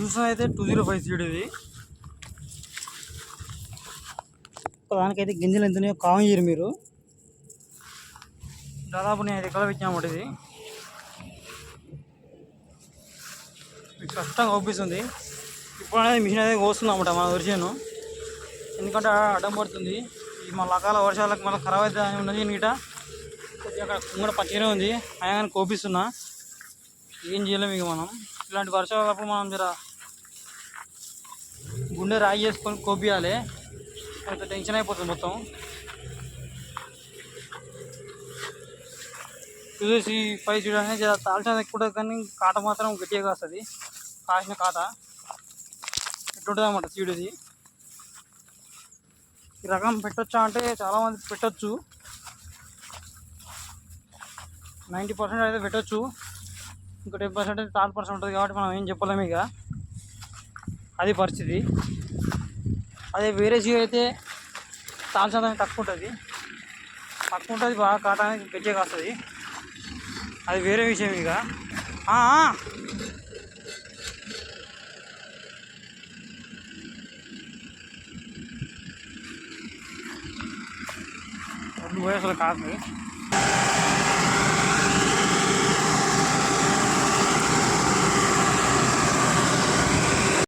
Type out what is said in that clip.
చూసిన అయితే two zero five seed ఇది దానికైతే గింజలు ఎంత కావం చేయరు మీరు. దాదాపు నేను ఐదు ఎకరాలు పెట్టినామాట ఇది. మీకు కష్టంగా అవుపిస్తుంది ఇప్పుడు అనేది మిషన్ అయితే కోస్తుందన్నమాట మన వరిసేను ఎందుకంటే అడ్డం పడుతుంది. ఈ మన రకాల వర్షాలకు మళ్ళీ ఖరాబ్ అవుతుంది అని ఉన్నది నీట కొద్దిగా అక్కడ కుంగడ పచ్చిగానే ఉంది. అయినా కానీ కోపిస్తున్నా. ఏం చేయలేము ఇక మనం. ఇలాంటి వర్షాలప్పుడు మనం జర గుండె రాయి చేసుకొని కోపియాలి. అంత టెన్షన్ అయిపోతుంది మొత్తం. చూసేసి పై చూడాలని జర తాల్చిన ఎక్కువ కానీ కాట మాత్రం గట్టిగా కాస్తుంది. కాసిన కాట. ఎట్లుంటుంది అనమాట చీడుది ఈ రకం పెట్టొచ్చా అంటే చాలామంది పెట్టొచ్చు. నైంటీ పర్సెంట్ అయితే పెట్టొచ్చు. ఇంకో టెన్ పర్సెంట్ అయితే థర్డ్ పర్సెంట్ ఉంటుంది కాబట్టి మనం ఏం చెప్పలేము ఇక. అది పరిస్థితి. అదే వేరే జియో అయితే తాల్చడానికి తక్కువ ఉంటుంది. తక్కువ ఉంటుంది బాగా కాటానికి పెట్టే కాస్తుంది. అది వేరే విషయం ఇక. ఆ, ఆ. అసలు కాదు.